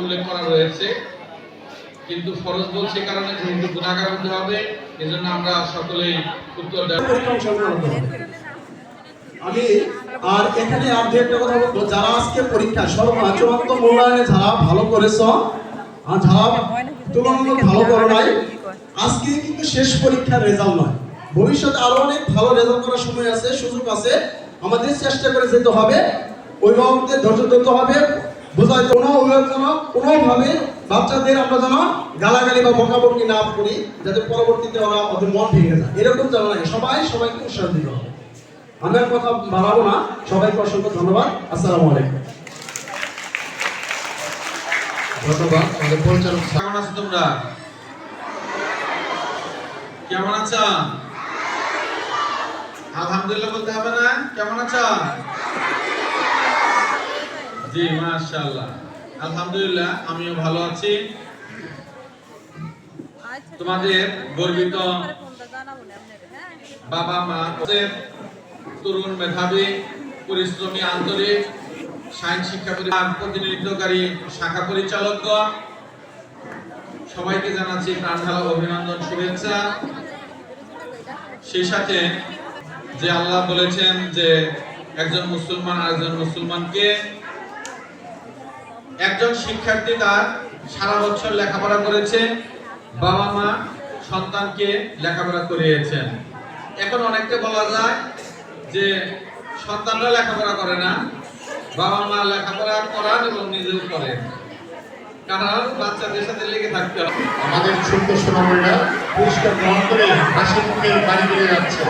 উল্লেখ করা রয়েছে। কিন্তু ফরজ বলছে কারণে যেহেতু গুণাগার হতে হবে, এজন্য আমরা সকলেই উত্তর। আমি আর এখানে আর দু একটা কথা বলব। যারা আজকে পরীক্ষা সর্ব চূড়ান্ত মূল্যায়নে যারা ভালো করেছ, আর যারা তুলনামূলক ভালো করো নাই। আজকে কিন্তু শেষ পরীক্ষার রেজাল্ট নয়। ভবিষ্যতে আরও অনেক ভালো রেজাল্ট করার সময় আছে, সুযোগ আছে। আমাদের চেষ্টা করে যেতে হবে। অভিভাবকদের ধৈর্য ধরতে হবে। বোঝায় কোনো অভিভাবক যেন কোনোভাবে বাচ্চাদের আমরা যেন গালাগালি বা বকাবকি না করি, যাতে পরবর্তীতে ওরা ওদের মন ভেঙে যায়। এরকম যেন লাগে সবাই, সবাইকে উৎসাহ দিতে হবে। আমি আর কথা বাড়াবো না। সবাইকে অসংখ্য ধন্যবাদ। আসসালামু আলাইকুম। ধন্যবাদ। পরিচালক কেমন আছো তোমরা? কেমন আছো? আলহামদুলিল্লাহ বলতে হবে না। কেমন আছো? জি মাশাআল্লাহ। আলহামদুলিল্লাহ আমিও ভালো আছি। তোমাদের গর্বিত বাবা মা তরুণ মেধাবী পরিশ্রমী আন্তরিক সায়েন্স শিক্ষা প্রতিনিধিত্বকারী শাখা পরিচালকগণ সবাইকে জানাচ্ছি প্রাণ অভিনন্দন শুভেচ্ছা। সেই সাথে যে আল্লাহ বলেছেন যে একজন মুসলমান আরেকজন মুসলমানকে একজন শিক্ষার্থী তার সারা বছর লেখাপড়া করেছে, বাবা মা সন্তানকে লেখাপড়া করিয়েছেন। এখন অনেকটা বলা যায় যে সন্তানরা লেখাপড়া করে না, বাবা মা লেখাপড়া করান এবং নিজেও করেন। কারণ বাচ্চাদের সাথে লেগে থাকতে হবে। আমাদের ছোট্ট সোনামণিরা পুরস্কার গ্রহণ করে হাসি মুখে বাড়ি ফিরে যাচ্ছে।